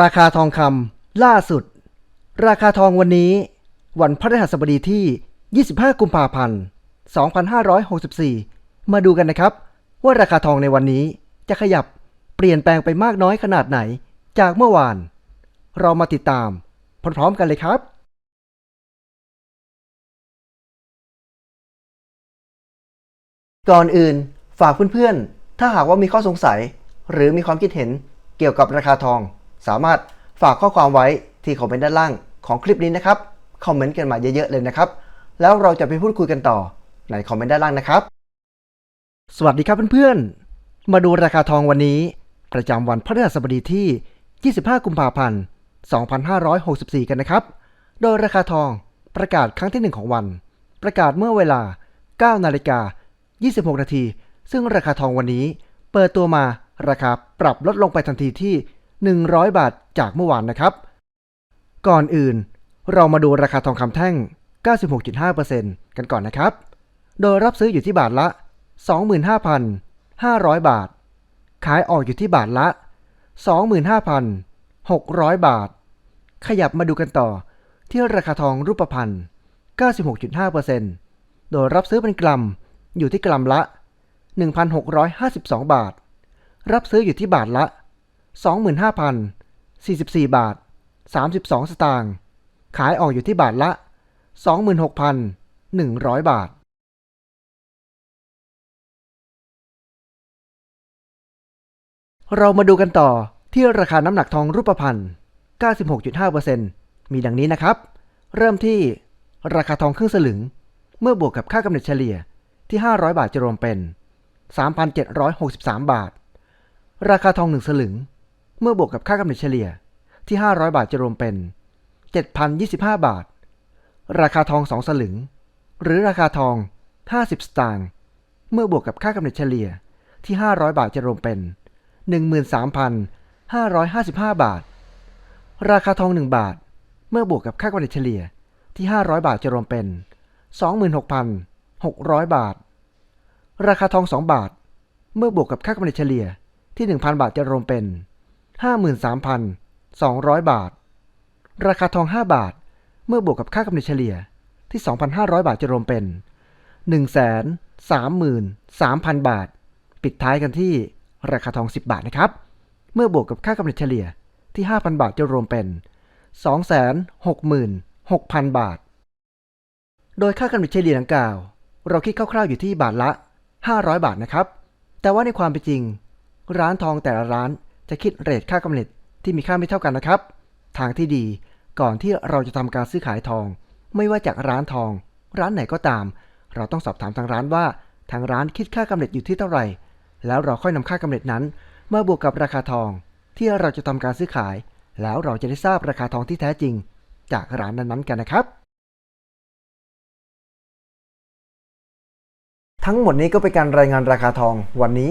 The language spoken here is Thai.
ราคาทองคำล่าสุด ราคาทองวันนี้ วันพฤหัสบดีที่ 25 กุมภาพันธ์ 2564 มาดูกันนะครับ ว่าราคาทองในวันนี้จะขยับเปลี่ยนแปลงไปมากน้อยขนาดไหนจากเมื่อวาน เรามาติดตามพร้อมๆกันเลยครับก่อนอื่นฝากเพื่อนๆ ถ้าหากว่ามีข้อสงสัย หรือมีความคิดเห็นเกี่ยวกับราคาทอง สามารถฝากข้อความไว้ที่คอมเมนต์ด้านล่างของคลิปนี้นะครับ คอมเมนต์กันมาเยอะๆเลยนะครับ แล้วเราจะไปพูดคุยกันต่อในคอมเมนต์ด้านล่างนะครับ สวัสดีครับเพื่อนๆ มาดูราคาทองวันนี้ ประจำวันพฤหัสบดีที่ 25 กุมภาพันธ์ 2564 กันนะครับ โดยราคาทองประกาศครั้งที่ 1 ของวัน ประกาศเมื่อเวลา 9 นาฬิกา 26 นาที ซึ่งราคาทองวันนี้ เปิดตัวมาราคาปรับลดลงไปทันทีที่ 100 บาทจากเมื่อวานนะครับ ก่อนอื่น เรามาดูราคาทองคำแท่ง 96.5%กันก่อนนะครับ โดยรับซื้ออยู่ที่บาทละ 25,500 บาท ขายออกอยู่ที่บาทละ 25,600 บาท ขยับมาดูกันต่อที่ราคาทองรูปพรรณ 96.5%โดยรับซื้อเป็นกรัมอยู่ที่กรัมละ 1,652 บาท รับซื้ออยู่ที่บาทละ 25,044 บาท 32 สตางค์ ขายออกอยู่ที่บาทละ 26,100 บาท เรามาดูกันต่อที่ราคาน้ำหนักทองรูปพรรณ 96.5%มีดังนี้นะครับ เริ่มที่ราคาทองครึ่งสลึง เมื่อบวกกับค่ากำเนิดเฉลี่ยที่ 500 บาทจะรวมเป็น 3,763 บาท ราคาทอง1สลึง เมื่อบวกกับค่ากำเนิดเฉลี่ยที่ 500 บาทจะรวมเป็น 7,025 บาท ราคาทอง 2 สลึง หรือราคาทอง 50 สตางค์เมื่อบวกกับค่ากำเนิดเฉลี่ยที่ 500 บาทจะรวมเป็น 13,555 บาท ราคาทอง 1 บาท เมื่อบวกกับค่ากำเนิดเฉลี่ยที่ 500 บาทจะรวมเป็น 26,600 บาท ราคาทอง 2 บาท เมื่อบวกกับค่ากำเนิดเฉลี่ยที่ 1,000 บาทจะรวมเป็น 53,200 บาท ราคาทอง 5 บาท เมื่อบวกกับค่ากำเนิดเฉลี่ยที่ 2,500 บาทจะรวมเป็น 133,000 บาท ปิดท้ายกันที่ราคาทอง 10 บาทนะครับ เมื่อบวกกับค่ากำเนิดเฉลี่ยที่ 5,000 บาทจะรวมเป็น 266,000 บาท โดยค่ากำเนิดเฉลี่ยดังกล่าว เราคิดคร่าวๆอยู่ที่บาทละ 500 บาทนะครับ แต่ว่าในความเป็นจริง ร้านทองแต่ละร้าน จะคิดเรทค่ากำเนิดที่มีค่าไม่เท่ากันนะครับ ทางที่ดีก่อนที่เราจะทำการซื้อขายทอง ไม่ว่าจากร้านทอง ร้านไหนก็ตาม เราต้องสอบถามทางร้านว่า ทางร้านคิดค่ากำเนิดอยู่ที่เท่าไหร่ แล้วเราค่อยนำค่ากำเนิดนั้นมาบวกกับราคาทอง ที่เราจะทำการซื้อขาย แล้วเราจะได้ทราบราคาทองที่แท้จริง จากร้านนั้นๆกันนะครับ ทั้งหมดนี้ก็เป็นการรายงานราคาทองวันนี้